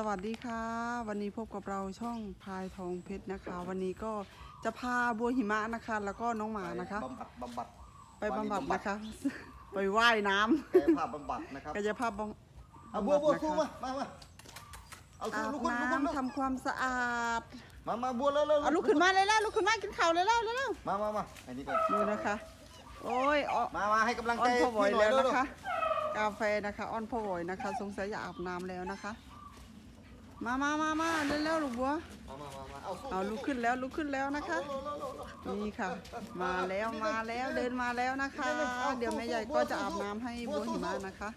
สวัสดีค่ะ วันนี้พบกับเราช่องพายทองเพชรนะคะ วันนี้ก็จะพาบัวหิมะนะคะ แล้วก็น้องหมานะคะ บำบัดบำบัดไปบำบัดนะคะ ไปว่ายน้กายภาพบำบัดนะครับำกายภาพบำเอาบัวบัวนะสู้คะมามามาเอาสู้อาบลุกขึ้นลุกขึ้นลุกน้ำทำความสะอาดมามาบัวเร็วเร็วเอาลุกขึ้นมาเลยแล้วลุกขึ้นมากินข้าวเลยแล้วแล้วมามามาอันนี้ก่อนดูนะคะ โอ้ยอ้อมามาให้กำลังอ้อใจนพ่อวอยพี่หน่แล้วเร็นะคะ กาแฟนะคะอ้อนพ่อวอยนะคะ สงสัยจะอาบน้ำแล้วนะคะ มามามามาเร็วๆลูกบัว มามามามาเอาสู้เอาลุกขึ้นแล้วลุกขึ้นแล้วนะคะเร็วเร็วเร็วเร็วนี่ค่ะ มาแล้วมาแล้วเดินมาแล้วนะคะ เดี๋ยวแม่ใหญ่ก็จะอาบน้ำให้บัวหิมะนะคะ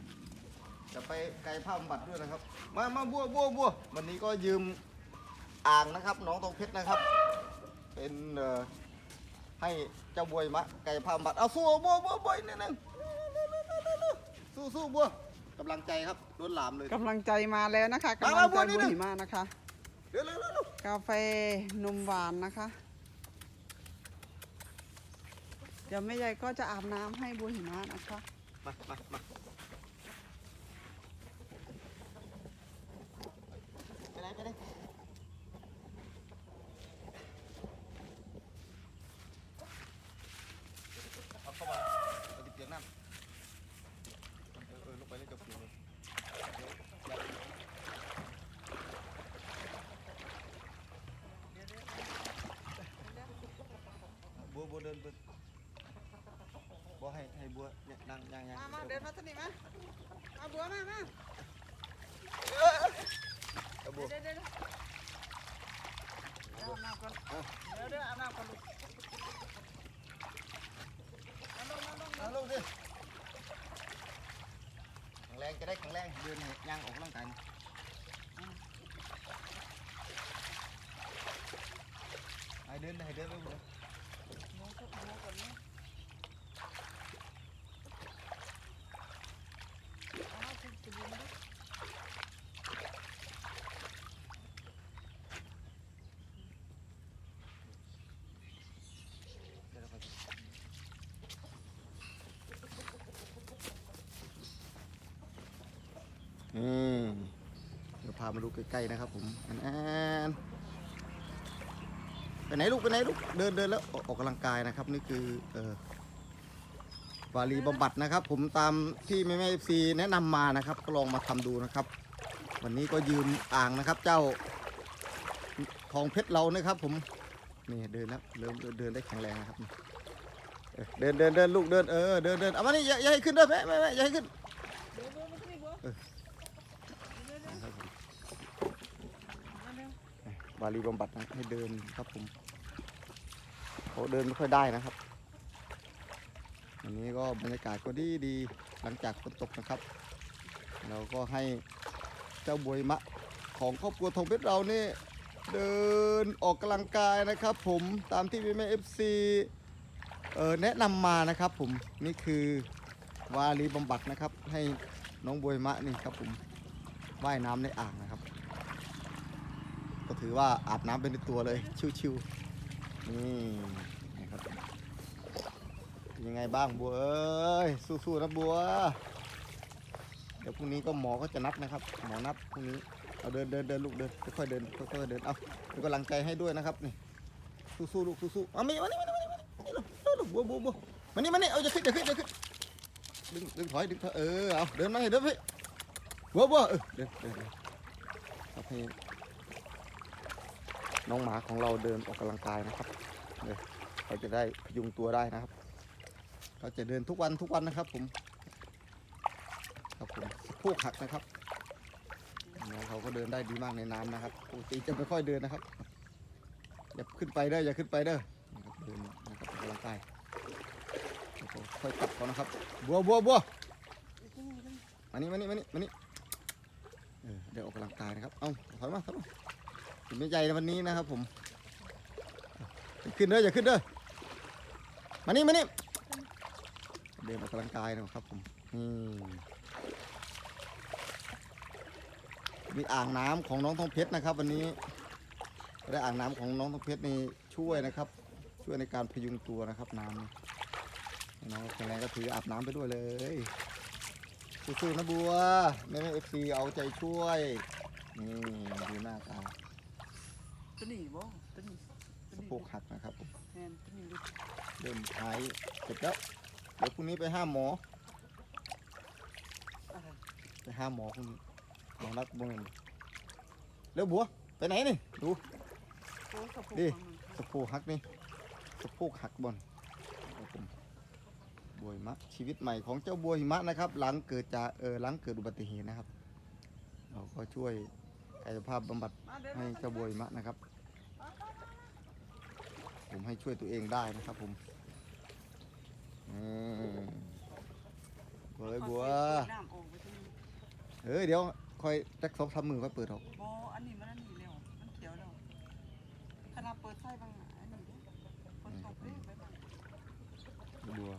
จะไปกายภาพบำบัดด้วยนะครับ มามาบัวบัวบัววันนี้ก็ยืมอ่างนะครับน้องทองเพชรนะครับ เป็นเอ่อให้เจ้าบัวหิมะกายภาพบำบัดเอาสู้บัวบัวบัวอีกนิดนึงสู้สู้บัว กำลังใจครับล้นหลามเลย กำลังใจมาแล้วนะคะมากำลังบัใจวนี่บัวนะหิมะนะคะ เร็วเร็วเร็วเร็วกาแฟนมหวานนะคะ เดี๋ยวแม่ใหญ่ก็จะอาบน้ำให้บัวหิมะนะคะ มามามาไปไหนไปไหนเอาเข้ามาเอาติดเตียงน้ำเออเออลงไปเล่นกับเตียงเลยเดี๋ยวอย่าบัวบัวเดินเดินบัวให้ให้บัวเนี่ยนั่งย่างย่างมามาเดินมาสนิทมาเอาบัวมามาเอาบัวเดี๋ยวเดี๋ยวเดี๋ยวเอาน้ำก่อนเดี๋ยวเดี๋ยวเอาน้ำก่อนลูกเอาลงเอาลงเอาลูกดิแข็งแรงจะได้แข็งแรงเดินให้ย่างออกกำลังกายให้เดินให้เดินไปหมดหมูก็หมูก่อนนะเอาขึ้นไปดูนะ เดี๋ยวเราไป อืมเดี๋ยวพามาดูใกล้ๆนะครับผมแอนแอนไปไหนลูกไปไหนลูกเดินเดินแล้วออกกกำลังกายนะครับ นี่คือเออวารีบำบัดนะครับ ผมตามที่แม่แม่ซีแนะนำมานะครับ ก็ลองมาทำดูนะครับ วันนี้ก็ยืมอ่างนะครับ เจ้าทองเพชรเรานะครับ ผมนี่เดินแล้วเริ่มเดินได้แข็งแรงนะครับเดินเดินเดินลูกเดินเออเดินเดินเอามานี่อย่าอย่าให้ขึ้นด้วยแม่แม่แม่อย่าให้ขึ้น เดี๋ยวบัวมาสิบัว เออ เดี๋ยวเดี๋ยว นะครับผม มาเร็ว วารีบำบัดนะให้เดินครับผมเขาเดินไม่ค่อยได้นะครับวันนี้ก็บรรยากาศก็ดีดีหลังจากฝนตกนะครับ เราก็ให้เจ้าบวยมะของครอบครัวทองเพชรเรานี่เดินออกกำลังกายนะครับ ผมตามที่พี่แม่เอฟซีเออแนะนำมานะครับผมนี่คือวารีบำบัดนะครับ ให้น้องบวยมะนี่ครับผมว่ายน้ำในอ่างนะครับ ก็ถือว่าอาบน้ำเป็นตัวเลย ชิวๆนี่นะครับยังไงบ้างบัวเอ้ยสู้ๆนะบัว เดี๋ยวพรุ่งนี้ก็หมอก็จะนัดนะครับ หมอนัดพรุ่งนี้เอาเดินเดินเดินลูกเดินค่อยๆเดินค่อยๆเดินเอาเป็นกำลังใจให้ด้วยนะครับนี่สู้ๆลูกสู้ๆเอามานี่มานี่มานี่มานี่มานี่ลูกบัวบัวบัวมานี่มานี่เอาจะขึ้นจะขึ้นจะขึ้นดึงดึงถอยดึงถอยเออเอาเดินมาให้เดินไปบัวบัวเออเดินเดินเดินเอาให้ น้องหมาของเราเดินออกกำลังกายนะครับเดี๋ยเขาจะได้พยุงตัวได้นะครับเขาจะเดินทุกวันทุกวันนะครับ ผม ครับผมสะโพกหักนะครับน้องเขาก็เดินได้ดีมากในน้ำนะครับปกติจะไม่ค่อยเดินนะครับอย่าขึ้นไปเด้ออย่าขึ้นไปเด้อเดินนะครับออกกำลังกายค่อยกลับเขานะครับ บัวบัวบัวมานี่มานี่มานี่มานี่เออเดี๋ยวออกกำลังกายนะครับ เอาถอยมาถอยมา ถึงไม่ใหญ่ในวันนี้นะครับผมอย่าขึ้นเด้ออย่าขึ้นเด้อมานี่มานี่เดินออกกำลังกายนะครับผมนี่มีอ่างน้ำของน้องทองเพชรนะครับ วันนี้ได้อ่างน้ำของน้องทองเพชรนี่ช่วยนะครับ ช่วยในการพยุงตัวนะครับ น้ำน้องแข็งแรงก็ถืออาบน้ำไปด้วยเลยสู้ๆนะบัวแม่แม่เอฟซีเอาใจช่วยนี่ดูหน้าตา ตัวนี้บ่ตัวนี้ตัวสะนี้โพกหักนะครับผมแม่นตัวนี้ลูกเริ่มหายเสร็จแล้วเดี๋ยวพรุ่งนี้ไปห้าหมอ อะไรไปห้าหมอพรุ่งนี้หมอรักบ่งเร็วบัวไปไหนนี่ดู โอ้ยกระโปรงดิ ของมันสะโพกหักนี่สะโพกหักบอลครับผมบัวหิมะชีวิตใหม่ของเจ้าบัวหิมะนะครับ หลังเกิดจากเออหลังเกิดอุบัติเหตุนะครับ เราก็ช่วยกายภาพบำบัดมาเดินให้เจ้าบัวหิมะนะครับ ผมให้ช่วยตัวเองได้นะครับผมอืมบัวเอ้ยบัวเปิดน้ำออกไปตัวนี้เอ้ยเดี๋ยวคอยจักสองสามมือค่อยเปิดออกบ่อันนี้มันอันนี้แล้วมันเขียวแล้วขนาดเปิดไฟบางอันนี้เด้ฝนตกเด้ไปบ้างบัว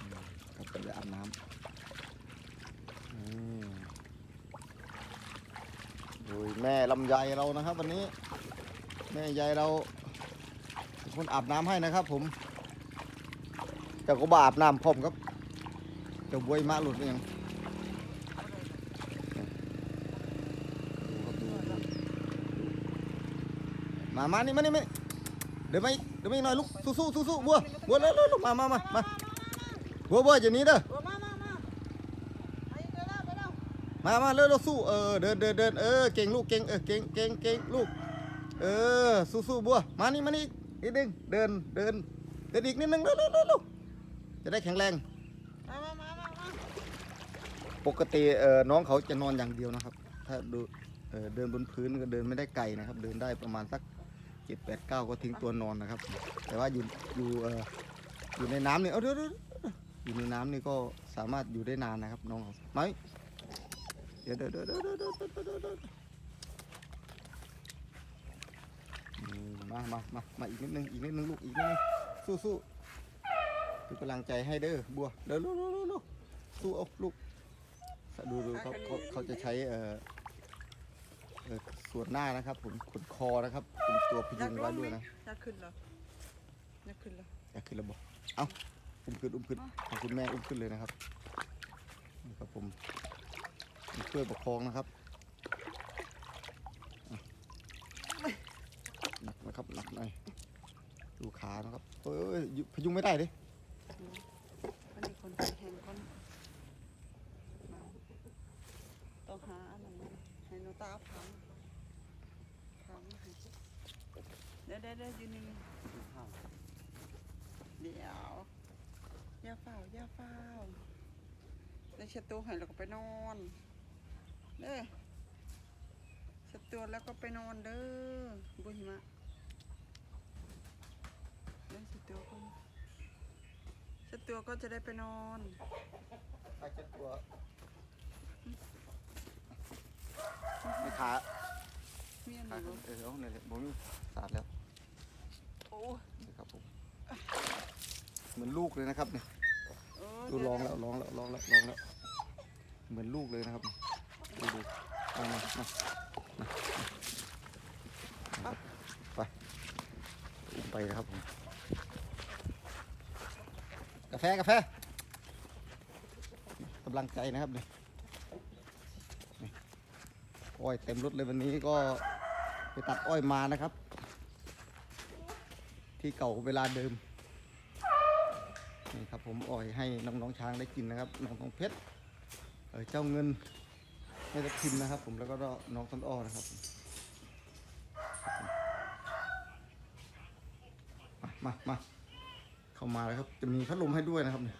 อืมครับไปอาบน้ำอืมโดย แม่ลำไยเรานะครับ วันนี้ แม่ยายเราคนอาบน้ำให้นะครับ ผมเจ้าก็บอาบน้ำพร้อมครับจ้าบวยมะหลุดหรือยังมามานี่มานี่มาเดี๋ยวไม่เดี๋ยวไม่หน่อยลุกสู้สู้สู้สู้บัวบัวเร็วเร็วเร็วมามามามาบัวบัวอย่าหนี้เด้อ เออมามามาไปเดินแล้วไปแล้ว มามาเร็วเร็วสู้เออเดินเดินเดินเออเก่งลูกเก่งเออเก่งเก่งเก่งลูก เออสู้สู้บัวมานี่มานี่นิดนึงเดินเดินเดินอีกนิดนึงเร็วเร็วเร็วเร็วจะได้แข็งแรงมามามามามาปกติเอ่อน้องเขาจะนอนอย่างเดียวนะครับ ถ้าดูเอ่อเดินบนพื้นก็เดินไม่ได้ไกลนะครับ เดินได้ประมาณสักเจ็ดแปดเก้าก็ทิ้งตัวนอนนะครับ แต่ว่าอยู่อยู่เอ่ออยู่ในน้ำเนี่ยเอาเดี๋ยวเดี๋ยวเดี๋ยวอยู่ในน้ำนี่ก็สามารถอยู่ได้นานนะครับน้องเขาไหมเเดี๋ยวเดี๋ยวเดี๋ยวมามามามาอีกนิดนึงอีกนิดนึงลูกอีกนิดนึงสู้สู้เป็นกำลังใจให้เด้อบัวเดี๋ยวลูกลูกลูกสู้เอาลูกดูดูเขาเขาเขาจะใช้เอ่อส่วนหน้านะครับ ผมขนคอนะครับเป็นตัวพยุงไว้ด้วยนะอยากขึ้นเหรออยากขึ้นเหรออยากขึ้นแล้วบอกเอ้าอุ้มขึ้นอุ้มขึ้นขอบคุณแม่อุ้มขึ้นเลยนะครับนี่ครับผม ช่วยประคองนะครับหนักนะครับหนักหน่อยดูขานะครับเอ้ยพยุงไม่ได้ดิอันนี้คนแห่งคนต้องหาอันนั้นมาให้หนูตาพังพังให้เดี๋ยวเดี๋ยวเดี๋ยวยืนนิ่งเดี๋ยวย่าเฝ้าอย่าเฝ้าแล้วเช็ดตัวให้แล้วก็ไปนอน เด้อเช็ดตัวแล้วก็ไปนอนเด้อบุหิมะเล่นเช็ดตัวก่อนเช็ดตัวก็จะได้ไปนอนไปเช็ดตัวไม่ขาเมียนขาหนูเออเอาเนี่ยแหละผมสาดแล้วโอ้นี่ครับผมเหมือนลูกเลยนะครับเนี่ยเออดูร้องแล้วร้องแล้วร้องแล้วร้องแล้วเหมือนลูกเลยนะครับ ดูดูเอามามามาไป ไปนะครับผม กาแฟกาแฟกำลังใจนะครับเนี่ยอ้อยเต็มรถเลยวันนี้ก็ไปตัดอ้อยมานะครับ ที่เก่าเวลาเดิมนี่ครับผมอ่อยให้น้องๆช้างได้กินนะครับน้องทองเพชรเออเจ้าเงิน แม่ตะพิมนะครับ ผมแล้วก็น้องต้นอ้อนะครับมามามาเข้ามาเลยครับ จะมีพัดลมให้ด้วยนะครับเนี่ย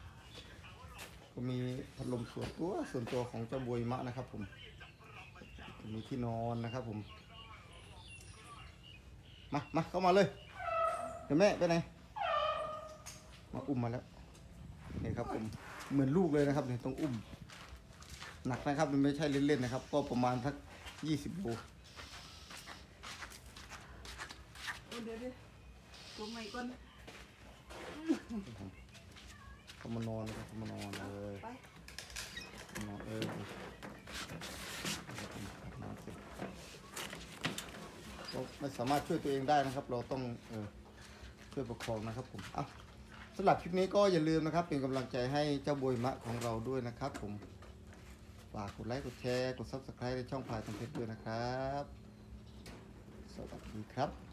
ก็มีพัดลมส่วนตัวส่วนตัวของเจ้าบวยมะนะครับ ผมมีที่นอนนะครับ ผม มามาเข้ามาเลย เดี๋ยวแม่ไปไหน มาอุ้มมาแล้วนี่ครับผมเหมือนลูกเลยนะครับเนี่ยต้องอุ้ม หนักนะครับ มันไม่ใช่เล่นๆนะครับ ก็ประมาณสักยี่สิบโลเดี๋ยวเดี๋ยวตัวใหม่ก่อนเขามานอนนะครับเขามานอนเลยไปนอนเออครับนอนเสร็จก็ไม่สามารถช่วยตัวเองได้นะครับ เราต้องเออช่วยประคองนะครับผมเอ้าสำหรับคลิปนี้ก็อย่าลืมนะครับ เป็นกำลังใจให้เจ้าบวยมะของเราด้วยนะครับผม ฝากกดไลค์ กดแชร์ กด subscribe ในช่องพายทำเพชรด้วยนะครับ สวัสดีครับ